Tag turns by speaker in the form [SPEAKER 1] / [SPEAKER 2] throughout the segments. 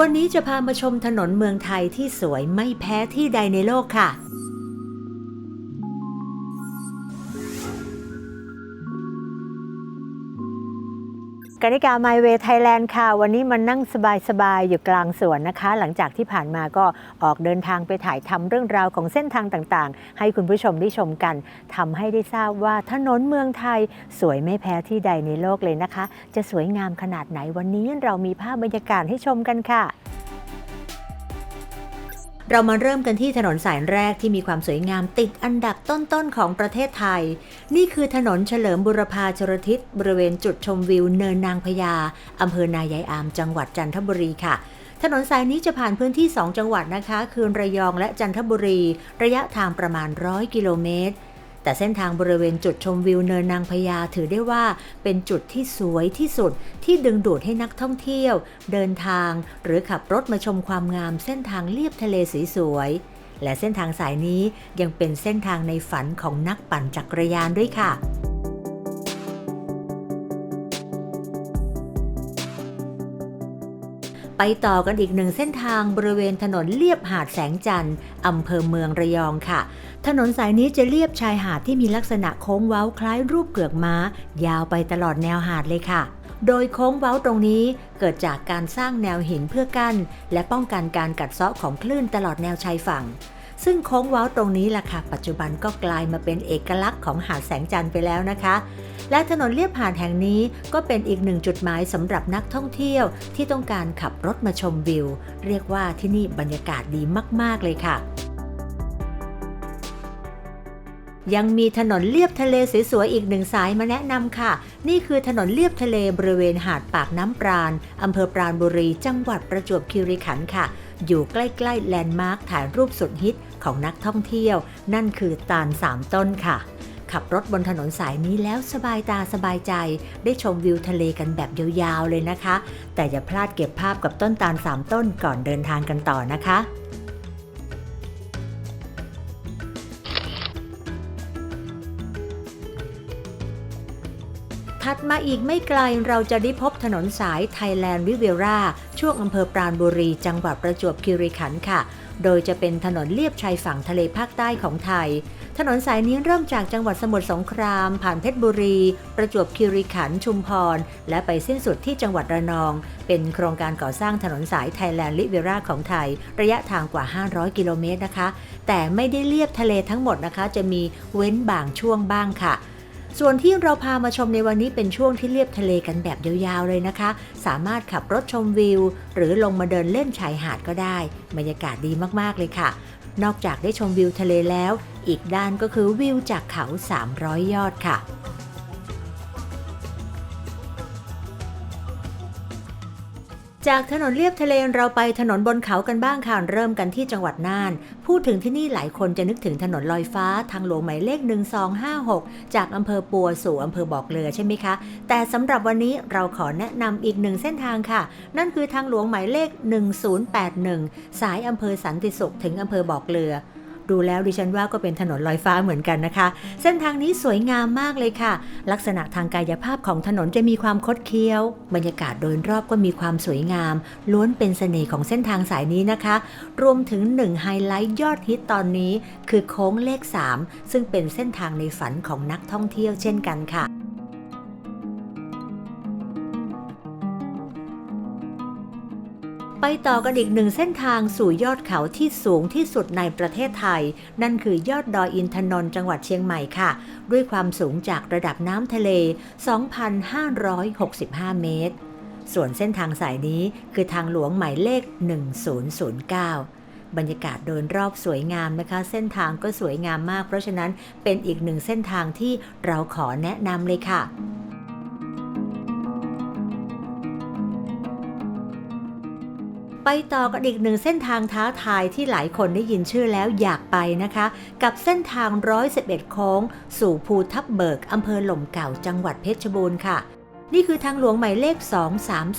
[SPEAKER 1] วันนี้จะพามาชมถนนเมืองไทยที่สวยไม่แพ้ที่ใดในโลกค่ะ กนิกาไมเวไทยแลนด์ค่ะ วันนี้มันั่งสบายๆ อยู่กลางสวนนะคะ หลังจากที่ผ่านมาก็ออกเดินทางไปถ่ายทำเรื่องราวของเส้นทางต่างๆ ให้คุณผู้ชมได้ชมกันทำให้ได้ทราบว่าถนนเมืองไทยสวยไม่แพ้ที่ใดในโลกเลยนะคะ จะสวยงามขนาดไหนวันนี้เรามีภาพบรรยากาศให้ชมกันค่ะ เรามาเริ่มกันที่ถนนสายแรกที่มีความสวยงามติดอันดับต้นๆของประเทศไทย นี่คือถนนเฉลิมบุรพาชรทิศบริเวณจุดชมวิวเนินนางพญาอำเภอนายายอาม จังหวัดจันทบุรีค่ะถนนสายนี้จะผ่านพื้นที่ 2 จังหวัดนะคะ คือระยองและจันทบุรี ระยะทางประมาณ 100 กิโลเมตร แต่เส้นทางบริเวณจุดชมวิวเนินนางพญาถือได้ว่าเป็นจุดที่สวยที่สุดที่ดึงดูดให้นักท่องเที่ยว เดินทาง หรือขับรถมาชมความงามเส้นทางเลียบทะเลสีสวย และเส้นทางสายนี้ยังเป็นเส้นทางในฝันของนักปั่นจักรยานด้วยค่ะ ไปต่อกันอีกหนึ่งเส้นทางบริเวณถนนเลียบหาดแสงจันทร์อำเภอเมืองระยองค่ะ ถนนสายนี้จะเลียบชายหาดที่มีลักษณะโค้งเว้าคล้ายรูปเกลือกม้า ยาวไปตลอดแนวหาดเลยค่ะ โดยโค้งเว้าตรงนี้เกิดจากการสร้างแนวหินเพื่อกั้น และป้องกันการกัดเซาะของคลื่นตลอดแนวชายฝั่ง ซึ่งโค้งว้าตรงนี้ล่ะค่ะ ปัจจุบันก็กลายมาเป็นเอกลักษณ์ของหาดแสงจันทร์ไปแล้วนะคะ และถนนเลียบหาดแห่งนี้ก็เป็นอีกหนึ่งจุดหมายสำหรับนักท่องเที่ยวที่ต้องการขับรถมาชมวิว เรียกว่าที่นี่บรรยากาศดีมาก ๆ เลยค่ะยังมีถนนเลียบทะเลสวยๆอีกหนึ่งสายมาแนะนำค่ะ นี่คือถนนเลียบทะเลบริเวณหาดปากน้ำปราณอำเภอปราณบุรี จังหวัดประจวบคีรีขันธ์ค่ะ อยู่ใกล้ๆแลนด์มาร์คถ่ายรูปสุดฮิต ของนักท่องเที่ยว นั่นคือตาลสามต้นค่ะ ขับรถบนถนนสายนี้แล้วสบายตาสบายใจ ได้ชมวิวทะเลกันแบบยาวๆเลยนะคะ แต่อย่าพลาดเก็บภาพกับต้นตาลสามต้นก่อนเดินทางกันต่อนะคะถัดมาอีกไม่ไกลเราจะได้พบถนนสายไทยแลนด์วิเวราช่วงอำเภอปราณบุรี จังหวัดประจวบคีรีขันธ์ค่ะ โดยจะเป็นถนนเลียบชายฝั่งทะเลภาคใต้ของไทย ถนนสายนี้เริ่มจากจังหวัดสมุทรสงคราม ผ่านเพชรบุรี ประจวบคีรีขันธ์ชุมพร และไปสิ้นสุดที่จังหวัดระนอง เป็นโครงการก่อสร้างถนนสายไทยแลนด์ลิเวราของไทย ระยะทางกว่า 500 กิโลเมตรนะคะ แต่ไม่ได้เลียบทะเลทั้งหมดนะคะ จะมีเว้นบางช่วงบ้างค่ะ ส่วนที่เราพามาชมในวันนี้เป็นช่วงที่เลียบทะเลกันแบบยาวๆเลยนะคะ สามารถขับรถชมวิว หรือลงมาเดินเล่นชายหาดก็ได้ บรรยากาศดีมากๆเลยค่ะ นอกจากได้ชมวิวทะเลแล้ว อีกด้านก็คือวิวจากเขา 300 ยอดค่ะ จากถนนเลียบทะเลเราไปถนนบนเขากันบ้างค่ะเริ่มกันที่จังหวัดน่าน พูดถึงที่นี่หลายคนจะนึกถึงถนนลอยฟ้าทางหลวงหมายเลข 1256 จากอำเภอปัวสู่อำเภอบอกเรือใช่ไหมคะ แต่สำหรับวันนี้เราขอแนะนำอีกหนึ่งเส้นทางค่ะ นั่นคือทางหลวงหมายเลข 1081 สายอำเภอสันติสุขถึงอำเภอบอกเรือ ดูแล้วดิฉันว่าก็เป็นถนนลอยฟ้าเหมือนกันนะคะ เส้นทางนี้สวยงามมากเลยค่ะ ลักษณะทางกายภาพของถนนจะมีความคดเคี้ยว บรรยากาศโดยรอบก็มีความสวยงาม ล้วนเป็นเสน่ห์ของเส้นทางสายนี้นะคะ รวมถึงหนึ่งไฮไลท์ยอดฮิตตอนนี้ คือโค้งเลข 3 ซึ่งเป็นเส้นทางในฝันของนักท่องเที่ยวเช่นกันค่ะ ไปต่อกันอีกหนึ่งเส้นทางสู่ยอดเขาที่สูงที่สุดในประเทศไทย นั่นคือยอดดอยอินทนนท์จังหวัดเชียงใหม่ค่ะ ด้วยความสูงจากระดับน้ำทะเล 2,565 เมตร ส่วนเส้นทางสายนี้คือทางหลวงหมายเลข 1009บรรยากาศโดยรอบสวยงามนะคะ เส้นทางก็สวยงามมาก เพราะฉะนั้นเป็นอีกหนึ่งเส้นทางที่เราขอแนะนำเลยค่ะ ไปต่อกันอีกหนึ่งเส้นทางท้าทายที่หลายคนได้ยินชื่อแล้วอยากไปนะคะ กับเส้นทาง 111 โค้ง สู่ภูทับเบิกอำเภอหล่มเก่าจังหวัดเพชรบูรณ์ค่ะ นี่คือทางหลวงหมายเลข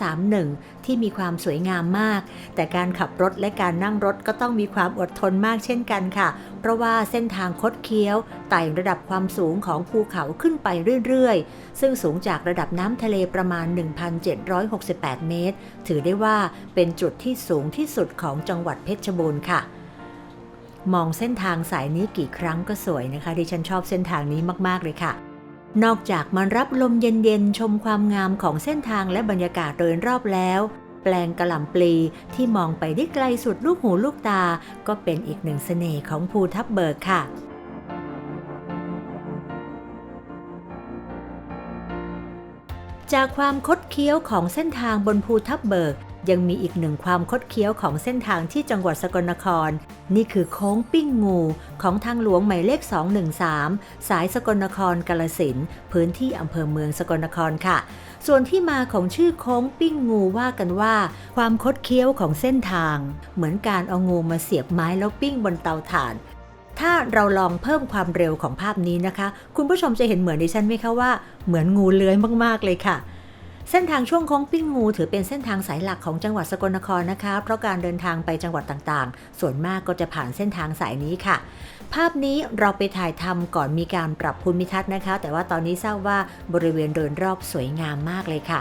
[SPEAKER 1] 2331 ที่มีความสวยงามมาก แต่การขับรถและการนั่งรถก็ต้องมีความอดทนมากเช่นกันค่ะ เพราะว่าเส้นทางคดเคี้ยวไต่ระดับความสูงของภูเขาขึ้นไปเรื่อยๆ ซึ่งสูงจากระดับน้ำทะเลประมาณ 1,768 เมตร ถือได้ว่าเป็นจุดที่สูงที่สุดของจังหวัดเพชรบูรณ์ค่ะมองเส้นทางสายนี้กี่ครั้งก็สวยนะคะ ดิฉันชอบเส้นทางนี้มาก ๆ เลยค่ะ นอกจากมารับลมเย็นๆ ชมความงามของเส้นทางและบรรยากาศโดยรอบแล้ว แปลงกระหล่ำปลีที่มองไปได้ไกลสุดลูกหูลูกตา ก็เป็นอีกหนึ่งเสน่ห์ของภูทับเบิกค่ะจากความคดเคี้ยวของเส้นทางบนภูทับเบิก ยังมีอีกหนึ่งความคดเคี้ยวของเส้นทางที่จังหวัดสกลนคร นี่คือโค้งปิ้งงูของทางหลวงหมายเลข 213 สายสกลนครกาลสินพื้นที่อำเภอเมืองสกลนครค่ะ ส่วนที่มาของชื่อโค้งปิ้งงูว่ากันว่า ความคดเคี้ยวของเส้นทาง เหมือนการเอางูมาเสียบไม้แล้วปิ้งบนเตาถ่านถ้าเราลองเพิ่มความเร็วของภาพนี้นะคะ คุณผู้ชมจะเห็นเหมือนดิฉันไหมคะว่า เหมือนงูเลื้อยมากๆเลยค่ะ เส้นทางช่วงโค้งปิ้งงูถือเป็นเส้นทางสายหลักของจังหวัดสกลนครนะคะ เพราะการเดินทางไปจังหวัดต่างๆ ส่วนมากก็จะผ่านเส้นทางสายนี้ค่ะ ภาพนี้เราไปถ่ายทำก่อนมีการปรับภูมิทัศน์นะคะ แต่ว่าตอนนี้ทราบว่าบริเวณโดยรอบสวยงามมากเลยค่ะ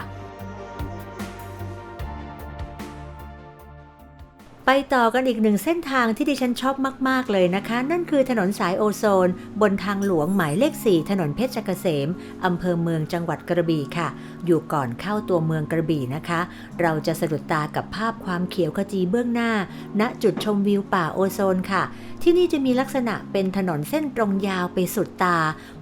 [SPEAKER 1] ไปต่อกันอีกหนึ่งเส้นทางที่ดิฉันชอบมาก ๆ เลยนะคะ นั่นคือถนนสายโอโซน บนทางหลวงหมายเลข 4 ถนนเพชรเกษมอำเภอเมืองจังหวัดกระบี่ค่ะ อยู่ก่อนเข้าตัวเมืองกระบี่นะคะ เราจะสะดุดตากับภาพความเขียวขจีเบื้องหน้า ณจุดชมวิวป่าโอโซนค่ะ ที่นี่จะมีลักษณะเป็นถนนเส้นตรงยาวไปสุดตา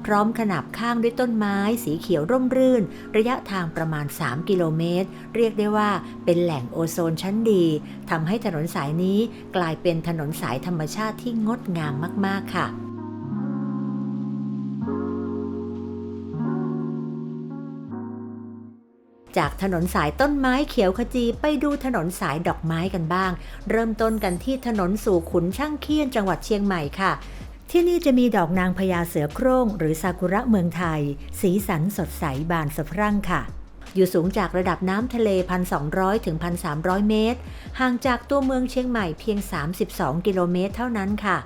[SPEAKER 1] พร้อมขนาบข้างด้วยต้นไม้สีเขียวร่มรื่น ระยะทางประมาณ 3 กิโลเมตร เรียกได้ว่าเป็นแหล่งโอโซนชั้นดีทำให้ถนนสายนี้กลายเป็นถนนสายธรรมชาติที่งดงามมาก ๆ ค่ะจากถนนสายต้นไม้เขียวขจีไปดูถนนสายดอกไม้กันบ้าง เริ่มต้นกันที่ถนนสู่ขุนช่างเคียนจังหวัดเชียงใหม่ค่ะ ที่นี่จะมีดอกนางพญาเสือโคร่งหรือซากุระเมืองไทย สีสันสดใสบานสะพรั่งค่ะ อยู่สูงจากระดับน้ำทะเล 1,200 ถึง 1,300 เมตร ห่างจากตัวเมืองเชียงใหม่เพียง 32 กิโลเมตรเท่านั้นค่ะ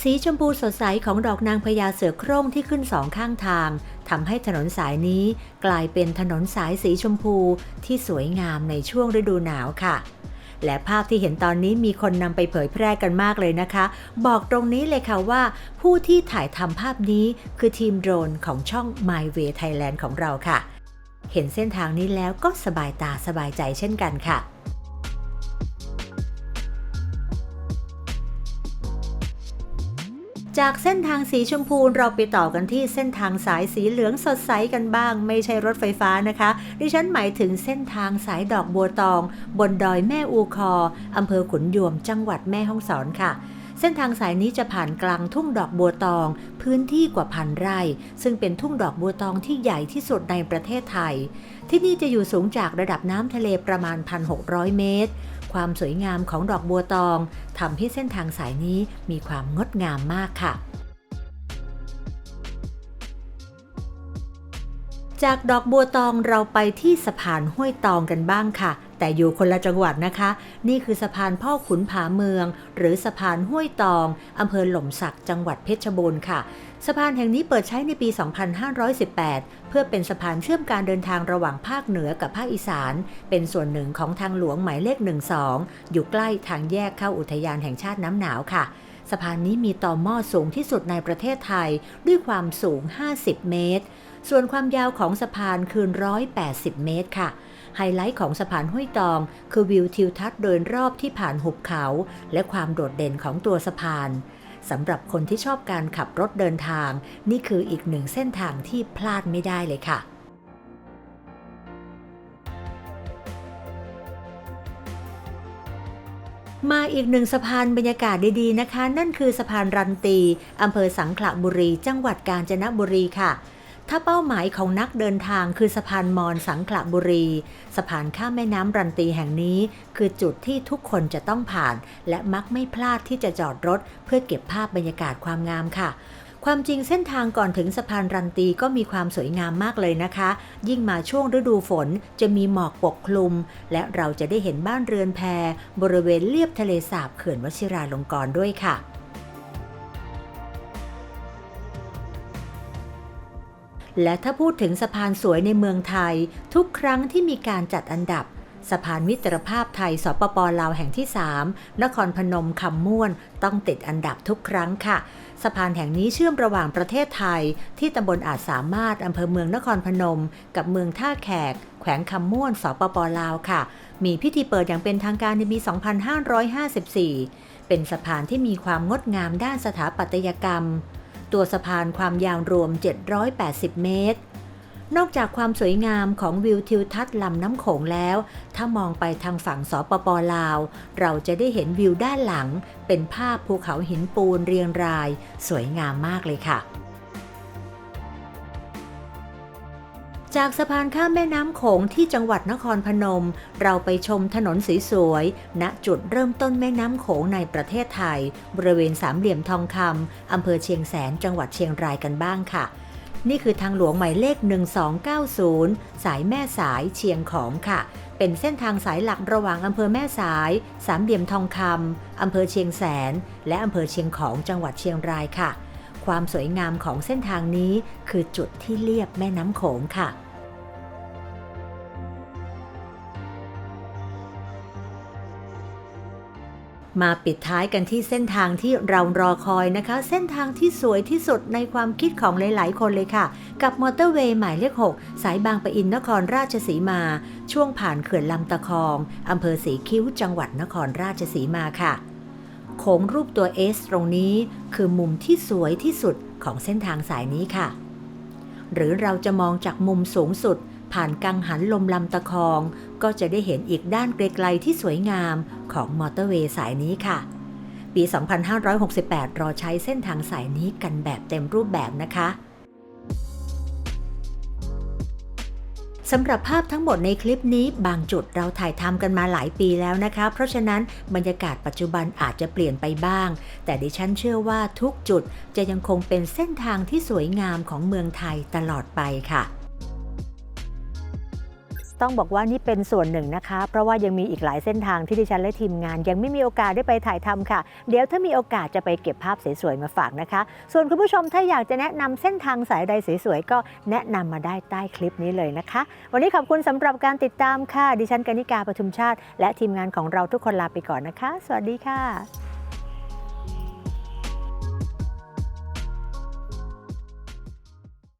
[SPEAKER 1] สีชมพูสดใสของดอกนางพญาเสือโคร่งที่ขึ้นสองข้างทางทำให้ถนนสายนี้กลายเป็นถนนสายสีชมพูที่สวยงามในช่วงฤดูหนาวค่ะ และภาพที่เห็นตอนนี้มีคนนำไปเผยแพร่กันมากเลยนะคะ บอกตรงนี้เลยค่ะว่า ผู้ที่ถ่ายทำภาพนี้คือทีมโดรนของช่อง My Way Thailand ของเราค่ะ เห็นเส้นทางนี้แล้วก็สบายตาสบายใจเช่นกันค่ะ จากเส้นทางสีชมพูเราไปต่อกันที่เส้นทางสายสีเหลืองสดใสกันบ้าง ไม่ใช่รถไฟฟ้านะคะ ดิฉันหมายถึงเส้นทางสายดอกบัวตอง บนดอยแม่อูคออำเภอขุนยวมจังหวัดแม่ฮ่องสอนค่ะเส้นทางสายนี้จะผ่านกลางทุ่งดอกบัวตอง พื้นที่กว่าพันไร่ ซึ่งเป็นทุ่งดอกบัวตองที่ใหญ่ที่สุดในประเทศไทย ที่นี่จะอยู่สูงจากระดับน้ำทะเลประมาณ 1,600 เมตร ความสวยงามของดอกบัวตองทำให้เส้นทางสายนี้มีความงดงามมากค่ะ จากดอกบัวตองเราไปที่สะพานห้วยตองกันบ้างค่ะ แต่อยู่คนละจังหวัดนะคะ นี่คือสะพานพ่อขุนผาเมือง หรือสะพานห้วยตองอำเภอหล่มสักจังหวัดเพชรบูรณ์ค่ะสะพานแห่งนี้เปิดใช้ในปี 2518 เพื่อเป็นสะพานเชื่อมการเดินทางระหว่างภาคเหนือกับภาคอีสาน เป็นส่วนหนึ่งของทางหลวงหมายเลข 12 อยู่ใกล้ทางแยกเข้าอุทยานแห่งชาติน้ำหนาวค่ะสะพานนี้มีต่อหม้อสูงที่สุดในประเทศไทยด้วยความสูง 50 เมตร ส่วนความยาวของสะพานคือ 180 เมตรค่ะ ไฮไลท์ของสะพานห้วยตอง คือวิวทิวทัศน์โดยรอบที่ผ่านหุบเขา และความโดดเด่นของตัวสะพาน สำหรับคนที่ชอบการขับรถเดินทาง นี่คืออีกหนึ่งเส้นทางที่พลาดไม่ได้เลยค่ะมาอีกหนึ่งสะพานบรรยากาศดีๆนะคะ นั่นคือสะพานรันตี อำเภอสังขละบุรี จังหวัดกาญจนบุรีค่ะ ถ้าเป้าหมายของนักเดินทางคือสะพานมอญสังขละบุรี สะพานข้ามแม่น้ำรันตีแห่งนี้ คือจุดที่ทุกคนจะต้องผ่าน และมักไม่พลาดที่จะจอดรถ เพื่อเก็บภาพบรรยากาศความงามค่ะความจริงเส้นทางก่อนถึงสะพานรันตีก็มีความสวยงามมากเลยนะคะ ยิ่งมาช่วงฤดูฝนจะมีหมอกปกคลุม และเราจะได้เห็นบ้านเรือนแพ บริเวณเลียบทะเลสาบเขื่อนวชิราลงกรณ์ด้วยค่ะ และถ้าพูดถึงสะพานสวยในเมืองไทย ทุกครั้งที่มีการจัดอันดับ สะพานมิตรภาพไทยสปปลาวแห่งที่ 3 นครพนมคำม่วน ต้องติดอันดับทุกครั้งค่ะ สะพานแห่งนี้เชื่อมระหว่างประเทศไทย ที่ตำบลอาจสามารถอำเภอเมืองนครพนม กับเมืองท่าแขก แขวงคำม่วนสปปลาวค่ะ มีพิธีเปิดอย่างเป็นทางการในปี 2554 เป็นสะพานที่มีความงดงามด้านสถาปัตยกรรม ตัวสะพานความยาวรวม 780 เมตร นอกจากความสวยงามของวิวทิวทัศน์ลำน้ำโขงแล้ว ถ้ามองไปทางฝั่งสปปลาว เราจะได้เห็นวิวด้านหลัง เป็นภาพภูเขาหินปูนเรียงราย สวยงามมากเลยค่ะ จากสะพานข้ามแม่น้ำโขงที่จังหวัดนครพนม เราไปชมถนนสีสวยๆณจุดเริ่มต้นแม่น้ำโขงในประเทศไทย บริเวณสามเหลี่ยมทองคำอำเภอเชียงแสนจังหวัดเชียงรายกันบ้างค่ะ นี่คือทางหลวงหมายเลข 1290 สายแม่สายเชียงของค่ะ เป็นเส้นทางสายหลักระหว่างอำเภอแม่สาย สามเหลี่ยมทองคำอำเภอเชียงแสน และอำเภอเชียงของจังหวัดเชียงรายค่ะ ความสวยงามของเส้นทางนี้คือจุดที่เลียบแม่น้ำโขงค่ะมาปิดท้ายกันที่เส้นทางที่เรารอคอยนะคะ เส้นทางที่สวยที่สุดในความคิดของหลาย ๆ คนเลยค่ะ กับมอเตอร์เวย์หมายเลข 6 สายบางปะอินนครราชสีมา ช่วงผ่านเขื่อนลำตะคองอำเภอสีคิ้วจังหวัดนครราชสีมาค่ะ โค้งรูปตัว S ตรงนี้คือมุมที่สวยที่สุดของเส้นทางสายนี้ค่ะ หรือเราจะมองจากมุมสูงสุด ผ่านกังหันลมลำตะคอง ก็จะได้เห็นอีกด้านไกลๆที่สวยงามของมอเตอร์เวย์สายนี้ค่ะ ปี 2568 รอใช้เส้นทางสายนี้กันแบบเต็มรูปแบบนะคะ สำหรับภาพทั้งหมดในคลิปนี้บางจุดเราถ่ายทำกันมาหลายปีแล้วนะคะ เพราะฉะนั้นบรรยากาศปัจจุบันอาจจะเปลี่ยนไปบ้าง แต่ดิฉันเชื่อว่าทุกจุดจะยังคงเป็นเส้นทางที่สวยงามของเมืองไทยตลอดไปค่ะ ต้องบอกว่านี่เป็นส่วนหนึ่งนะคะ เพราะว่ายังมีอีกหลายเส้นทางที่ดิฉันและทีมงาน ยังไม่มีโอกาสได้ไปถ่ายทำค่ะ เดี๋ยวถ้ามีโอกาสจะไปเก็บภาพสวยๆมาฝากนะคะ ส่วนคุณผู้ชมถ้าอยากจะแนะนำเส้นทางสายใดสวยๆก็แนะนำมาได้ใต้คลิปนี้เลยนะคะ วันนี้ขอบคุณสำหรับการติดตามค่ะ ดิฉันกนิกาปทุมชาติ และทีมงานของเราทุกคนลาไปก่อนนะคะ สวัสดีค่ะ